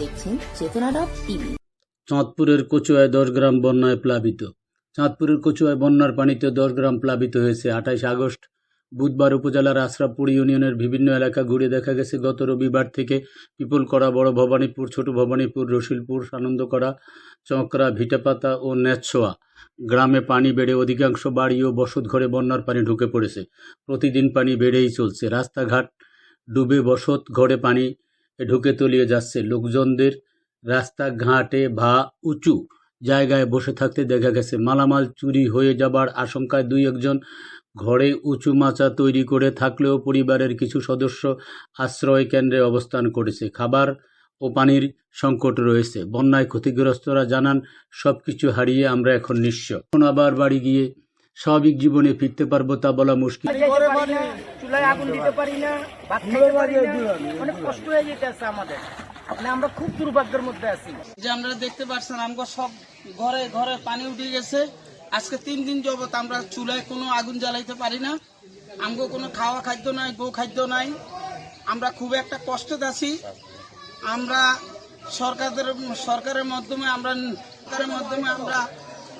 দেখছেন চেতনা dot TV. চাঁদপুরের কচুয়ায় দশ গ্রাম বন্যায় প্লাবিত। চাঁদপুরের কচুয়ায় বন্যার পানিতে দশ গ্রাম প্লাবিত হয়েছে আঠাইশ আগস্ট। বুধবার উপজেলার আশরাফপুর ইউনিয়নের বিভিন্ন এলাকা ঘুরে দেখা গেছে, গত রবিবার থেকে পিপলকড়া, বড় ভবানীপুর, ছোট ভবানীপুর, রসিলপুর, সানন্দকড়া, চকরা, ভিটাপাতা ও নেতছোয়া গ্রামে পানি বেড়ে অধিকাংশ বাড়ি ও বসত ঘরে বন্যার পানি ঢুকে পড়েছে। প্রতিদিন পানি বেড়েই চলছে। রাস্তাঘাট ডুবে বসত ঘরে পানি ঢুকে তলিয়ে যাচ্ছে। লোকজনদের রাস্তাঘাটে ভা উঁচু জায়গায় বসে থাকতে দেখা গেছে। মালামাল চুরি হয়ে যাবার আশঙ্কায় দুই একজন ঘরে উঁচু মাচা তৈরি করে থাকলেও পরিবারের কিছু সদস্য আশ্রয় কেন্দ্রে অবস্থান করেছে। খাবার ও পানির সংকট রয়েছে। বন্যায় ক্ষতিগ্রস্তরা জানান সব কিছু হারিয়ে আমরা এখন নিঃস্ব। এখন আবার বাড়ি গিয়ে স্বাভাবিক জীবনে ফিরতে পারব তা বলা মুশকিল। যেতে পারি না চুলায় আগুন দিতে পারি না ভাত খাইতে পারি না অনেক কষ্ট হয়ে যেতে আমাদের। মানে আমরা খুব দুর্ভাগ্যের মধ্যে আছি। যে আপনারা দেখতে পাচ্ছেন আমগো সব ঘরে ঘরে পানি উঠে গেছে। আজকে তিন দিন যাবত আমরা চুলায় কোনো আগুন জ্বালাইতে পারি না। আমগো কোনো খাওয়া খাদ্য নাই গো খাদ্য নাই। আমরা খুব একটা কষ্টে আছি। আমরা সরকারের সরকারের মাধ্যমে আমরা সরকারের মাধ্যমে আমরা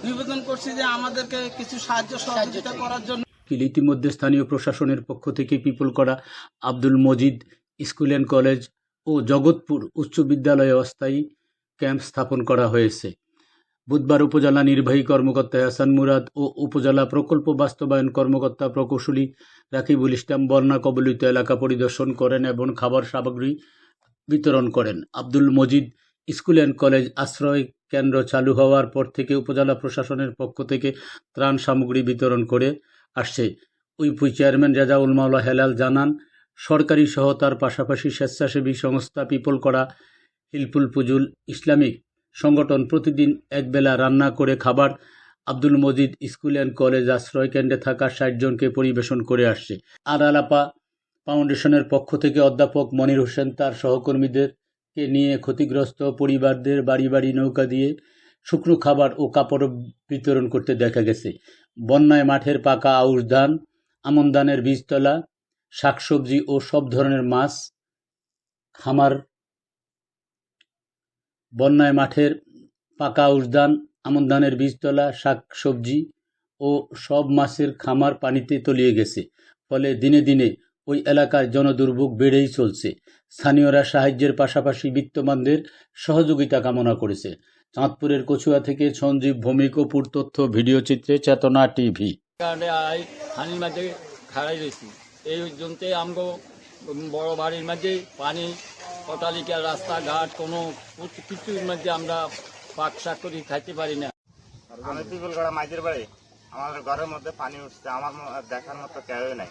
নিবেদন করছি যে আমাদেরকে কিছু সাহায্য সহযোগিতা করার জন্য। ইতিমধ্যে স্থানীয় প্রশাসনের পক্ষ থেকে পিপল করা Abdul Majid school and college ও জগৎপুর উচ্চ বিদ্যালয়ে অস্থায়ী ক্যাম্প স্থাপন করা হয়েছে। বুধবার উপজেলা নির্বাহী কর্মকর্তা হাসান মুরাদ ও উপজেলা প্রকল্প বাস্তবায়ন কর্মকর্তা প্রকৌশলী রাকিবুল ইসলাম বন্যা কবলিত এলাকা পরিদর্শন করেন এবং খাবার সামগ্রী বিতরণ করেন। Abdul Majid school and college আশ্রয় কেন্দ্র চালু হওয়ার পর থেকে উপজেলা প্রশাসনের পক্ষ থেকে ত্রাণ সামগ্রী বিতরণ করে আসছে। উইপুই চেয়ারম্যান রেজাউল মাওলা হেলাল জানান, সরকারি সহায়তার পাশাপাশি স্বেচ্ছাসেবী সংস্থা পিপল করা হিলপুল পুজুল, ইসলামিক সংগঠন প্রতিদিন একবেলা রান্না করে খাবার, Abdul Majid school and college আশ্রয় কেন্দ্রে থাকা ষাট জনকে পরিবেশন করে আসছে। আর আলাপা ফাউন্ডেশনের পক্ষ থেকে অধ্যাপক মনির হোসেন, তার সহকর্মীদেরকে নিয়ে ক্ষতিগ্রস্ত পরিবারদের বাড়ি বাড়ি নৌকা দিয়ে শুকনো খাবার ও কাপড় বিতরণ করতে দেখা গেছে। বন্যায় মাঠের পাকা আউশ ধান, আমন ধানের বীজতলা, শাকসবজি ও সব ধরনের মাছ, খামার, বন্যায় মাঠের পাকা আউশ ধান, আমন ধানের বীজতলা, শাকসবজি ও সব মাছের খামার পানিতে তলিয়ে গেছে। ফলে দিনে দিনে ওই এলাকার জনদুর্ভোগ বেড়েই চলছে। স্থানীয়রা সাহায্যের পাশাপাশি বিত্তমানদের সহযোগিতা কামনা করেছে। চাঁদপুরের কচুয়া থেকে সঞ্জীব ভৌমিক অপুর তথ্য ভিডিও চিত্রে চেতনা টিভি। মাঝে খাড়াই রয়েছি। এই পর্যন্ত আমগো বড় বাড়ির মাঝে পানি অটালিকা রাস্তাঘাট কোনো কিছুর মধ্যে আমরা পাক শাক করি খাইতে পারি না। আমি পিপলগড়া মাইদের বাড়ি। আমাদের ঘরের মধ্যে পানি উঠছে আমার দেখার মতো কেউই নাই।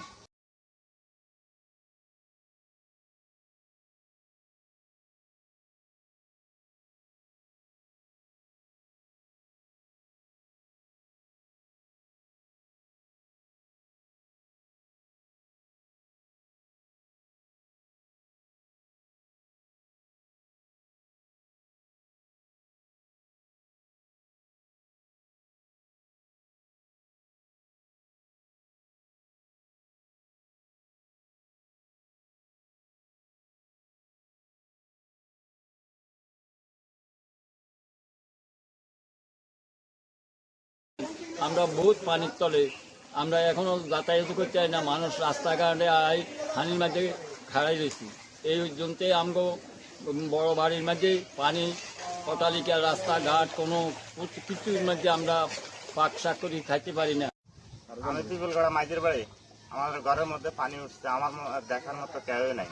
আমরা বহুত পানির তলে, আমরা এখনও যাতায়াত করতে চাই না, মানুষ রাস্তাঘাটে আই হানির মাঝে খাড়াই রয়েছি। এই জন্যে আমগো বড় বাড়ির মাঝে পানি অটালিকা রাস্তাঘাট, কোনো কিছুর মধ্যে আমরা পাক শাক করি, খাইতে পারি না। আমি পিপলগড়া মাইদের বাড়ি। আমাদের ঘরের মধ্যে পানি উঠছে, আমার দেখার মতো কেউই নাই।